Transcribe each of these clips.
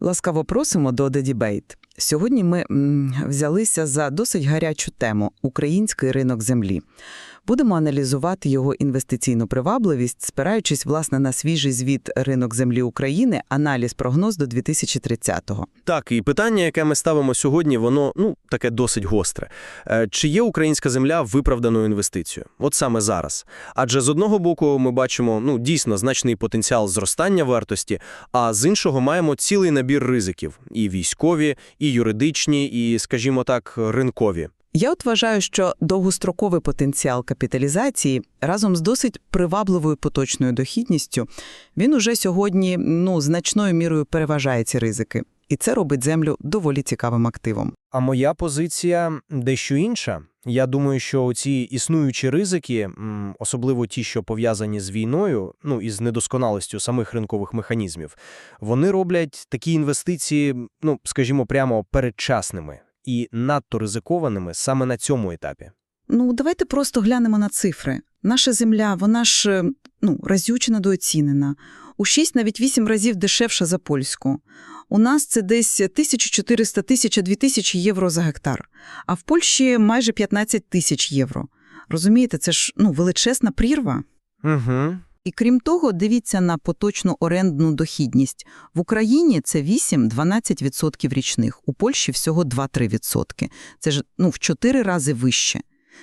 Ласкаво просимо до Debate. Сьогодні ми взялися за досить гарячу тему український ринок землі. Будемо аналізувати його інвестиційну привабливість, спираючись власне на свіжий звіт ринок землі України, аналіз прогноз до 2030-го. Так, і питання, яке ми ставимо сьогодні, воно ну таке досить гостре. Е, Чи є українська земля виправданою інвестицією? От саме зараз. Адже з одного боку ми бачимо ну дійсно значний потенціал зростання вартості, а з іншого маємо цілий набір ризиків: і військові, і юридичні, і, скажімо так, ринкові. Я от вважаю, що довгостроковий потенціал капіталізації разом з досить привабливою поточною дохідністю, він уже сьогодні ну, значною мірою переважає ці ризики. І це робить землю доволі цікавим активом. А моя позиція дещо інша. Я думаю, що ці існуючі ризики, особливо ті, що пов'язані з війною, ну і з недосконалістю самих ринкових механізмів, вони роблять такі інвестиції, ну скажімо, прямо передчасними і надто ризикованими саме на цьому етапі. Ну, давайте просто глянемо на цифри. Наша земля, вона ж е, ну, разюче недооцінена. У 6, навіть 8 разів дешевша за польську. У нас це десь 1400 тисяч 2000 євро за гектар, а в Польщі майже 15 тисяч євро. Розумієте, це ж ну, величезна прірва. Угу. І крім того, дивіться на поточну орендну дохідність. В Україні це 8-12% річних, у Польщі всього 2-3%. Це ж ну, в 4 рази вище.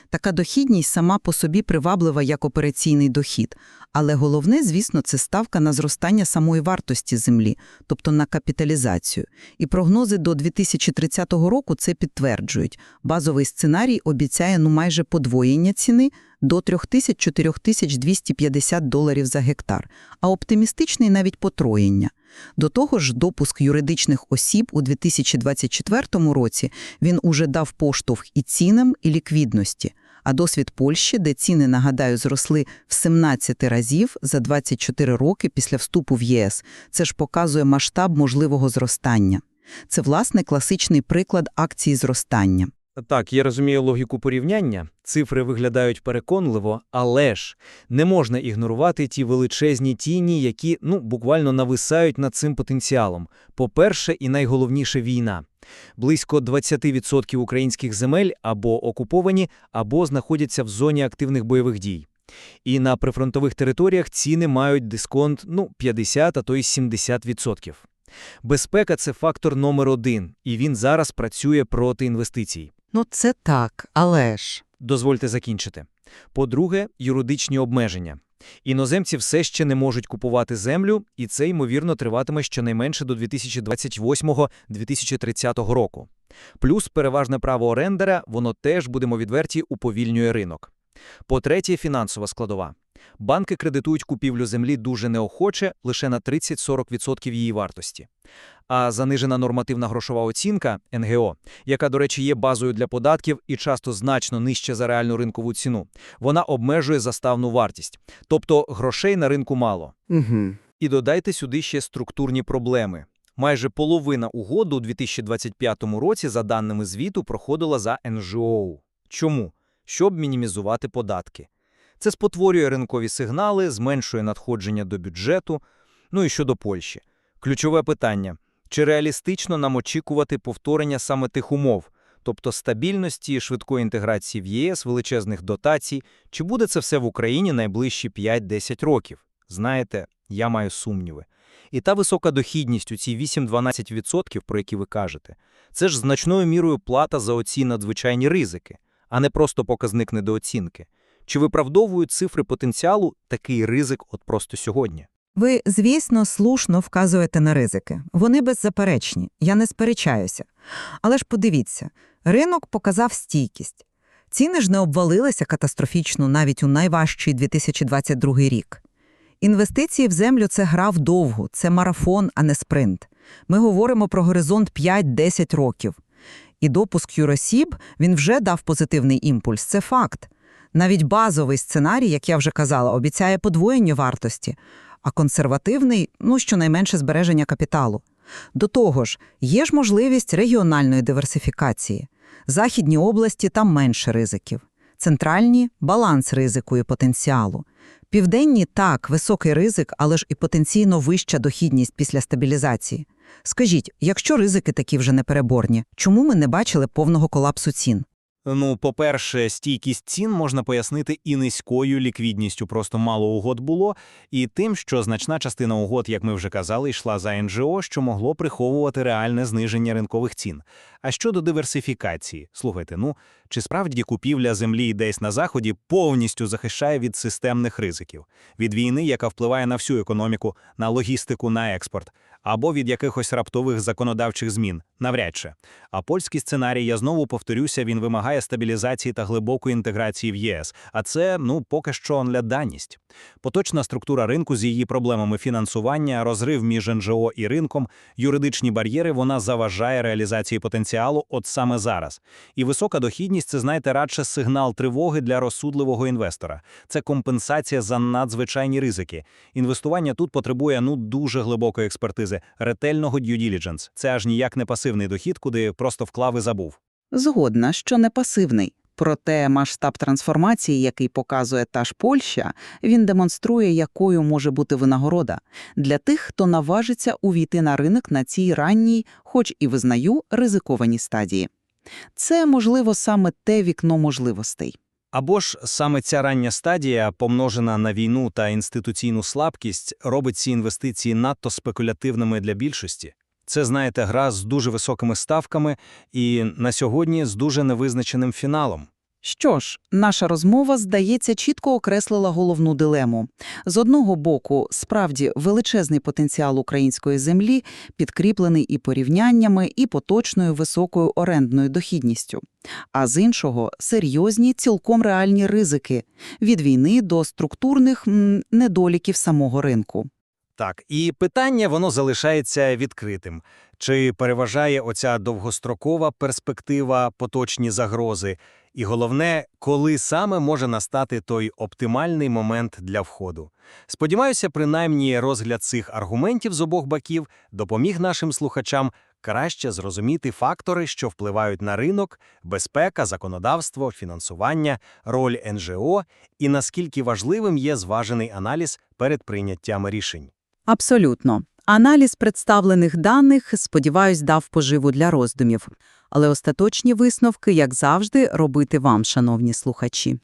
Така дохідність сама по собі приваблива як операційний дохід. Але головне, звісно, це ставка на зростання самої вартості землі, тобто на капіталізацію. І прогнози до 2030 року це підтверджують. Базовий сценарій обіцяє ну майже подвоєння ціни до 3000-4250 доларів за гектар, а оптимістичний навіть потроєння. До того ж, допуск юридичних осіб у 2024 році він уже дав поштовх і цінам, і ліквідності. А досвід Польщі, де ціни, нагадаю, зросли в 17 разів за 24 роки після вступу в ЄС, це ж показує масштаб можливого зростання. Це, власне, класичний приклад акції зростання. Так, я розумію логіку порівняння. Цифри виглядають переконливо, але ж не можна ігнорувати ті величезні тіні, які ну буквально нависають над цим потенціалом. По-перше, і найголовніше війна. Близько 20% українських земель або окуповані, або знаходяться в зоні активних бойових дій. І на прифронтових територіях ціни мають дисконт ну 50, а то й 70%. Безпека це фактор номер один, і він зараз працює проти інвестицій. Ну, це так, але ж. Дозвольте закінчити. По-друге, юридичні обмеження. Іноземці все ще не можуть купувати землю, і це, ймовірно, триватиме щонайменше до 2028-2030 року. Плюс переважне право орендера, воно теж, будемо відверті, уповільнює ринок. По-третє, фінансова складова. Банки кредитують купівлю землі дуже неохоче, лише на 30-40% її вартості. А занижена нормативна грошова оцінка НГО, яка, до речі, є базою для податків і часто значно нижче за реальну ринкову ціну, вона обмежує заставну вартість. Тобто грошей на ринку мало. Угу. І додайте сюди ще структурні проблеми. Майже половина угод у 2025 році, за даними звіту, проходила за НЖО. Чому? Щоб мінімізувати податки. Це спотворює ринкові сигнали, зменшує надходження до бюджету. Ну і щодо Польщі. Ключове питання – чи реалістично нам очікувати повторення саме тих умов, тобто стабільності, швидкої інтеграції в ЄС, величезних дотацій, чи буде це все в Україні найближчі 5-10 років? Знаєте, я маю сумніви. І та висока дохідність у ці 8-12%, про які ви кажете, це ж значною мірою плата за оці надзвичайні ризики, а не просто показник недооцінки. Чи виправдовують цифри потенціалу такий ризик от просто сьогодні? Ви, звісно, слушно вказуєте на ризики. Вони беззаперечні, я не сперечаюся. Але ж подивіться, ринок показав стійкість. Ціни ж не обвалилися катастрофічно навіть у найважчий 2022 рік. Інвестиції в землю – це гра вдовгу, це марафон, а не спринт. Ми говоримо про горизонт 5-10 років. І допуск Юросіб, він вже дав позитивний імпульс, це факт. Навіть базовий сценарій, як я вже казала, обіцяє подвоєння вартості, а консервативний – ну, щонайменше збереження капіталу. До того ж, є ж можливість регіональної диверсифікації. Західні області – там менше ризиків. Центральні – баланс ризику і потенціалу. Південні – так, високий ризик, але ж і потенційно вища дохідність після стабілізації. Скажіть, якщо ризики такі вже непереборні, чому ми не бачили повного колапсу цін? Ну, по-перше, стійкість цін можна пояснити і низькою ліквідністю, просто мало угод було, і тим, що значна частина угод, як ми вже казали, йшла за НЖО, що могло приховувати реальне зниження ринкових цін. А щодо диверсифікації, слухайте, ну, чи справді купівля землі десь на Заході повністю захищає від системних ризиків? Від війни, яка впливає на всю економіку, на логістику, на експорт, або від якихось раптових законодавчих змін? Навряд чи. А польський сценарій, я знову повторюся, він вимагає стабілізації та глибокої інтеграції в ЄС, а це, ну, поки що для даність. Поточна структура ринку з її проблемами фінансування, розрив між НЖО і ринком, юридичні бар'єри, вона заважає реалізації потенціалу от саме зараз. І висока дохідність – це, знаєте, радше сигнал тривоги для розсудливого інвестора. Це компенсація за надзвичайні ризики. Інвестування тут потребує, ну, дуже глибокої експертизи, ретельного due diligence. Це аж ніяк не пасивний дохід, куди просто вклав і забув. Згодна, що не пасивний. Проте масштаб трансформації, який показує та ж Польща, він демонструє, якою може бути винагорода для тих, хто наважиться увійти на ринок на цій ранній, хоч і визнаю, ризикованій стадії. Це, можливо, саме те вікно можливостей. Або ж саме ця рання стадія, помножена на війну та інституційну слабкість, робить ці інвестиції надто спекулятивними для більшості. Це, знаєте, гра з дуже високими ставками і на сьогодні з дуже невизначеним фіналом. Що ж, наша розмова, здається, чітко окреслила головну дилему. З одного боку, справді величезний потенціал української землі, підкріплений і порівняннями, і поточною високою орендною дохідністю. А з іншого – серйозні, цілком реальні ризики – від війни до структурних м, недоліків самого ринку. Так, і питання воно залишається відкритим. Чи переважає оця довгострокова перспектива, поточні загрози? І головне, коли саме може настати той оптимальний момент для входу. Сподіваюся, принаймні розгляд цих аргументів з обох боків допоміг нашим слухачам краще зрозуміти фактори, що впливають на ринок, безпека, законодавство, фінансування, роль НЖО і наскільки важливим є зважений аналіз перед прийняттям рішень. Абсолютно. Аналіз представлених даних, сподіваюсь, дав поживу для роздумів. Але остаточні висновки, як завжди, робити вам, шановні слухачі.